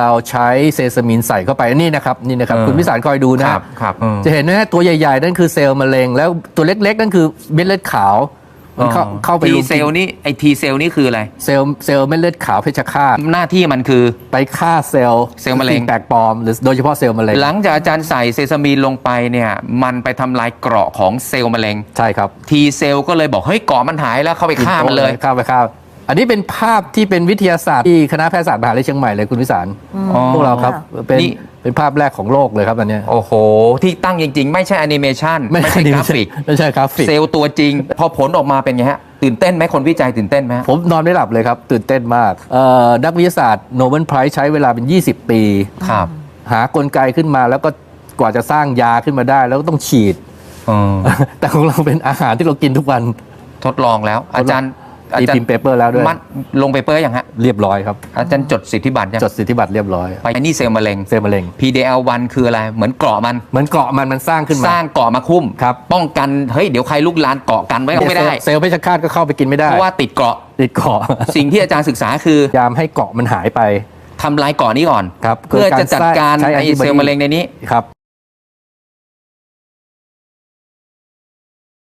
เราใช้เซซามินใส่เข้าไปนี่นะครับนี่นะครับเออคุณพิสารคอยดูนะคฮะรับครับอืม จะเห็นนะฮะตัวใหญ่ ๆ นั่นคือเซลล์มะเร็ง แล้วตัวเล็ก ๆ นั่นคือเม็ดเลือดขาวมันเข้าเข้าไปทีรุมกินเซลล์นี่ไอทีเซลล์นี่คืออะไร เซลล์เซลล์เม็ดเลือดขาวเพชฌฆาตหน้าที่มันคือ ไปฆ่าเซลล์เซลล์มะเร็งสิ่แปลกปลอมหรือโดยเฉพาะเซลล์มะเร็งหลังจากอาจารย์ใส่เซซามีนลงไปเนี่ย มันไปทำลายเกราะของเซลล์มะเร็ง ใช่ครับทีเซลล์ก็เลยบอก เฮ้ยเกราะมันหายแล้วเข้าไปฆ่ามันเลย ฆ่าไปฆ่า อันนี้เป็นภาพที่เป็นวิทยาศาสตร์ที่คณะแพทยศาสตร์มหาวิทยาลัยเชียงใหม่เลยคุณวิสารอ๋อพวกเราครับเป็นนี่ เป็นภาพแรกของโลกเลยครับอันเนี้ยโอ้โห ที่ตั้งจริง ๆ ไม่ใช่แอนิเมชันไม่ใช่ดิกราฟิก ไม่ใช่กราฟิก เซลล์ตัวจริง พอผลออกมาเป็นไงฮะ ตื่นเต้นไหมคนวิจัยตื่นเต้นไหมฮะ ผมนอนไม่หลับเลยครับ ตื่นเต้นมากเอ่อนักวิทยาศาสตร์โนเบิลไพรส์ใช้เวลาเป็น 20 ปี ครับหากลไกขึ้นมาแล้วก็กว่าจะสร้างยาขึ้นมาได้ แล้วก็ต้องฉีดแต่ของเราเป็นอาหารที่เรากินทุกวัน ทดลองแล้ว อาจารย์อา ตีจารพิมย์พ์เปเปอร์แล้วด้วยมันลงเปเปอร์ยังฮะเรียบร้อยครับอาจารย์จดสิทธิบัตรยังจดสิทธิบัตรเรียบร้อยไปไอ้นี่เซลล์มะเร็งเซลล์มะเร็ง PDL1 คืออะไรเหมือนเกราะมันเหมือนเกาะมันมันสร้างขึ้นมาสร้างเกราะมาคุ้มครับป้องกันเฮ้ยเดี๋ยวใครลุกลานเกาะกันไว้ก็ไม่ได้เซลล์เพชฌฆาตก็เข้าไปกินไม่ได้เพราะว่าติดเกราะติดเกาะสิ่งที่อาจารย์ศึกษาคือพยายามให้เกาะมันหายไปทำลายเกราะนี้ก่อนครับเพื่อจะจัดการใช้ไอ antibody เซลล์มะเร็งในนี้ครับ